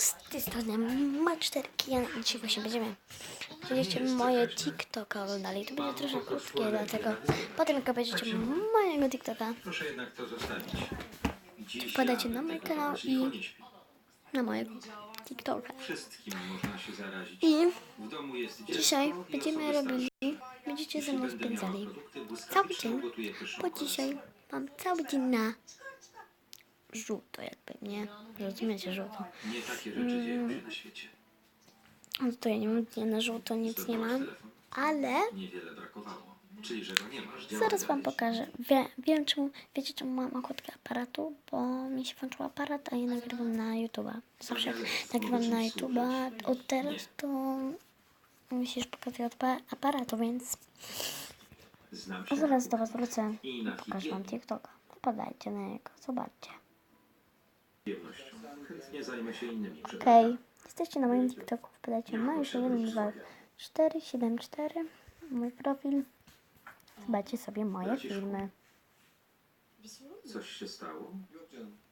z tej strony ma 4 i dzisiaj właśnie będziemy będziecie moje TikToka oglądali. To będzie troszkę krótkie, dlatego potem jak obejrzycie mojego TikToka, rano na mój kanał i na mojego TikToka. I dzisiaj będziemy robili, będziecie ze mną spędzali cały dzień, bo dzisiaj mam cały dzień na żółto jakby, nie? Rozumiecie, żółto. Nie takie rzeczy dzieją się na świecie. No to ja nie mam dnia na żółto, nic nie mam, ale Niewiele brakowało. Czyli, że go nie masz. zaraz wam dalej. pokażę. Wie, wiem czemu, wiecie czemu mam ochotkę aparatu, bo mi się włączył aparat, a ja nagrywam na YouTube'a. Zawsze jak nagrywam na YouTube'a, od teraz to mi się już pokazuje od pa- aparatu, więc Znam się zaraz do was wrócę. i na Pokażę wam. TikToka. Wpadajcie na niego, zobaczcie. Przyjemnością. Chętnie zajmę się innymi Okej, przedmiotami. jesteście na moim TikToku, wpadajcie na już 1, 2, 4, 7, 4, mój profil. Zobaczcie sobie moje filmy. Coś się stało?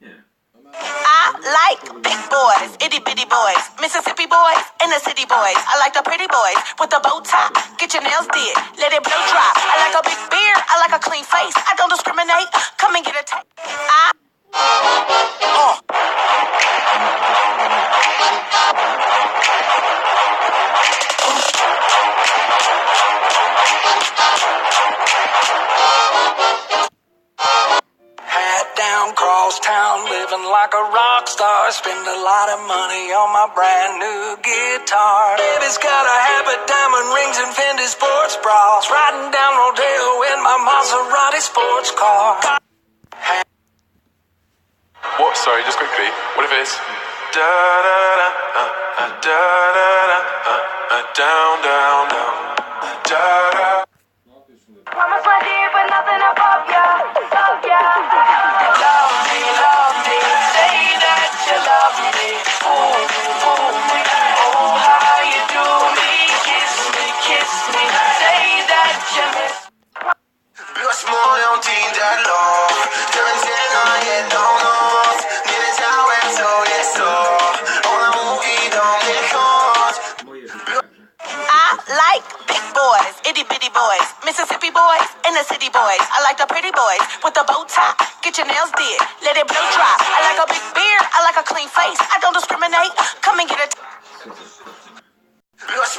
Nie. I like big boys, itty bitty boys, Mississippi boys, inner city boys. I like the pretty boys with the bow tie. Get your nails did, let it blow dry. I like a big beard, I like a clean face. I don't discriminate. Hat down, cross town, living like a rock star. Spend a lot of money on my brand new guitar. Baby's got a habit, diamond rings, and Fendi sports bras. Riding down Rodeo in my Maserati sports car. What? Sorry, just quickly. What if it's da da da uh, uh, da da da uh, uh, down down down da da. like big boys, itty bitty boys, Mississippi boys, inner city boys. I like the pretty boys with the bow tie. Get your nails did, let it blow dry. I like a big beard, I like a clean face. I don't discriminate. Come and get a. T- Los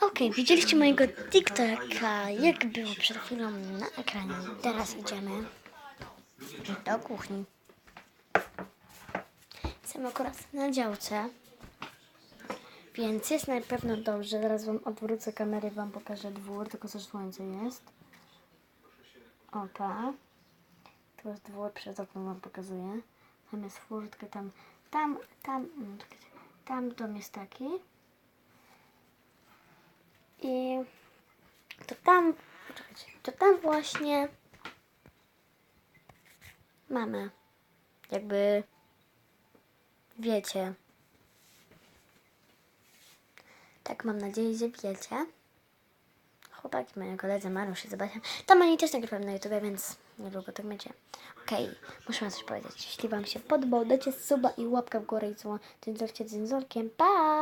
Okej, okay, widzieliście mojego TikToka, jak było przed chwilą na ekranie. Teraz idziemy do kuchni. Jestem akurat na działce, więc jest na pewno dobrze. Zaraz Wam odwrócę kamerę, Wam pokażę dwór, tylko że słońce jest. Opa. Tu jest dwór, przed oknem Wam pokazuję. Tam jest furtka, tam, tam, tam, mm, tam dom jest taki. Tam, poczekajcie, to tam właśnie mamy, jakby, wiecie, tak mam nadzieję, że wiecie. Chłopaki, moje koledzy Marusz i Sebastian, tam oni też nagrywam na YouTube, więc niedługo tak będzie. Okej, muszę wam coś powiedzieć. Jeśli wam się podobał, dajcie suba i łapkę w górę i co, dzynzorcie dzynzorkiem. Pa!